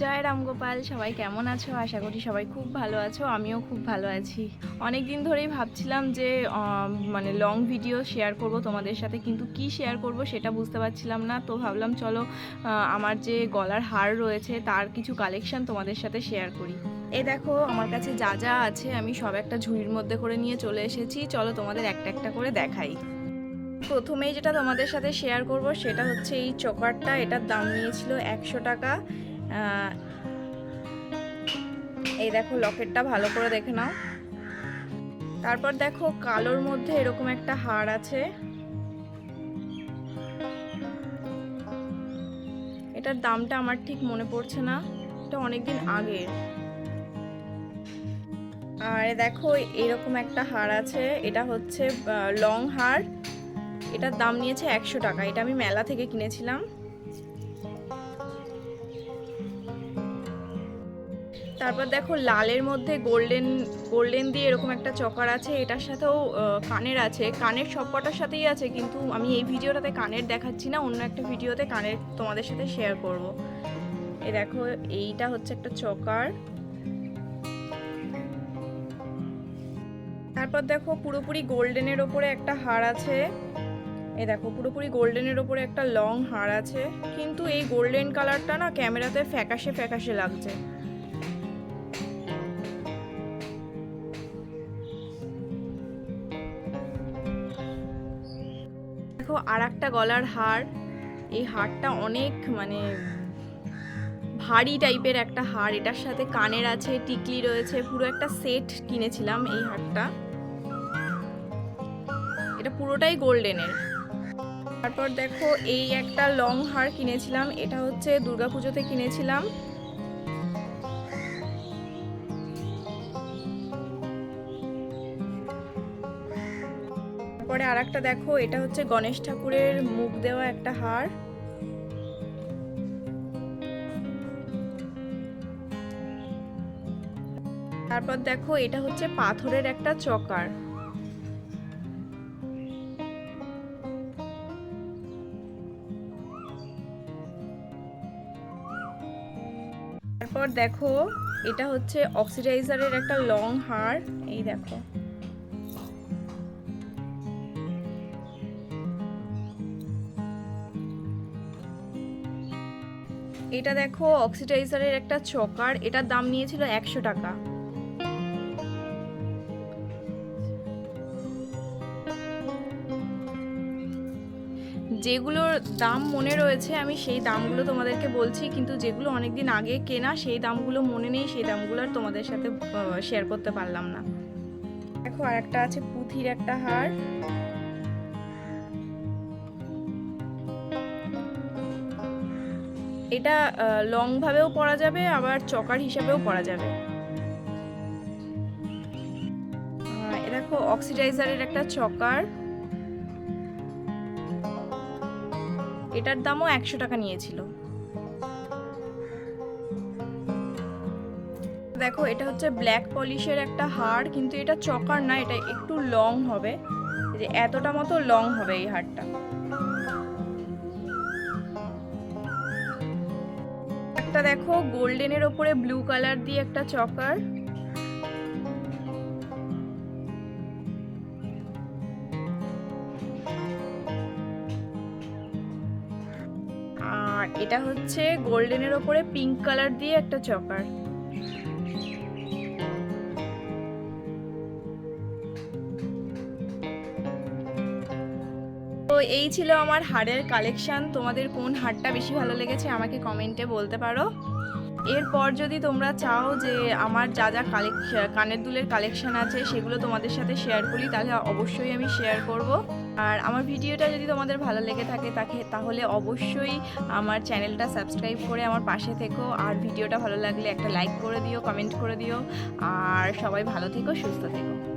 জয় রামগোপাল সবাই কেমন আছো? আশা করি সবাই খুব ভালো আছো, আমিও খুব ভালো আছি। অনেক দিন ধরেই ভাবছিলাম যে মানে লং ভিডিও শেয়ার করব তোমাদের সাথে, কিন্তু কি শেয়ার করব সেটা বুঝতে পারছিলাম না। তো ভাবলাম চলো আমার যে গলার হার রয়েছে, তার কিছু কালেকশন তোমাদের সাথে শেয়ার করি। এ দেখো, আমার কাছে যা যা আছে, আমি সব একটা ঝুড়ির মধ্যে করে নিয়ে চলে এসেছি। চলো তোমাদের একটা একটা করে দেখাই। প্রথমেই যেটা তোমাদের সাথে শেয়ার করব, সেটা হচ্ছে এই চোকারটা, এটার দাম নিয়েছিল একশো টাকা। এই দেখো লকেটটা ভালো করে দেখে নাও। তারপর দেখো কালোর মধ্যে এরকম একটা হার আছে। এটার দামটা আমার ঠিক মনে পড়ছে না, এটা অনেকদিন আগের আর দেখো এরকম একটা হার আছে, এটা হচ্ছে লং হার। এটার দাম নিয়েছে একশো টাকা, এটা আমি মেলা থেকে কিনেছিলাম। তারপর দেখো লালের মধ্যে গোল্ডেন গোল্ডেন দিয়ে এরকম একটা চকার আছে, এটার সাথেও কানের আছে। কানের সব কটার সাথেই আছে, কিন্তু আমি এই ভিডিওটাতে কানের দেখাচ্ছি না, অন্য একটা ভিডিওতে কানের তোমাদের সাথে শেয়ার করব। এ দেখো, এইটা হচ্ছে একটা চকার। তারপর দেখো পুরোপুরি গোল্ডেনের ওপরে একটা হার আছে। এ দেখো, পুরোপুরি গোল্ডেনের ওপরে একটা লং হার আছে। কিন্তু এই গোল্ডেন কালারটা না ক্যামেরাতে ফ্যাকাশে ফ্যাকাশে লাগছে। আর একটা গলার হার। এই হারটা অনেক মানে ভারী টাইপের একটা হার। এটার সাথে কানের আছে, টিকলি রয়েছে, পুরো একটা সেট কিনেছিলাম এই হারটা। এটা পুরোটাই গোল্ডেনের। তারপর দেখো এই একটা লং হার কিনেছিলাম, এটা হচ্ছে দুর্গাপুজোতে কিনেছিলাম। তারপরে আর একটা দেখো, এটা হচ্ছে গণেশ ঠাকুরের মুখ দেওয়া একটা হার। তারপর দেখো, এটা হচ্ছে পাথরের একটা চকার। তারপর দেখো, এটা হচ্ছে অক্সিডাইজারের একটা লং হার, এই দেখো। এটা দেখো, অক্সিডাইজারের একটা চকার। এটার দাম নিয়েছিল একশো টাকা। যেগুলোর দাম মনে রয়েছে, আমি সেই দামগুলো তোমাদেরকে বলছি, কিন্তু যেগুলো অনেকদিন আগে কেনা, সেই দামগুলো মনে নেই, সেই দামগুলো আর তোমাদের সাথে শেয়ার করতে পারলাম না। দেখো আর একটা আছে পুঁথির একটা হার। এটা লং ভাবেও পরা যাবে, আবার চকার হিসাবেও পরা যাবে। দেখো অক্সিডাইজারের একটা চকার। এটার দামও একশো টাকা নিয়েছিল। দেখো, এটা হচ্ছে ব্ল্যাক পলিশের একটা হার কিন্তু এটা চকার না, এটা একটু লং হবে। যে, এতটা মতো লং হবে এই হারটা একটা দেখো গোল্ডেনের ওপরে ব্লু কালার দিয়ে একটা চকার। আর এটা হচ্ছে গোল্ডেনের ওপরে পিঙ্ক কালার দিয়ে একটা চকার। তো এই ছিল আমার হারের কালেকশন তোমাদের কোন হারটা বেশি ভালো লেগেছে আমাকে কমেন্টে বলতে পারো। এরপর যদি তোমরা চাও যে আমার যা যা কালেকশন কানের দুলের কালেকশন আছে সেগুলো তোমাদের সাথে শেয়ার করি, তাহলে অবশ্যই আমি শেয়ার করব। আর আমার ভিডিওটা যদি তোমাদের ভালো লেগে থাকে, তাকে তাহলে অবশ্যই আমার চ্যানেলটা সাবস্ক্রাইব করে আমার পাশে থেকো। আর ভিডিওটা ভালো লাগলে একটা লাইক করে দিও কমেন্ট করে দিও। আর সবাই ভালো থেকো, সুস্থ থেকো।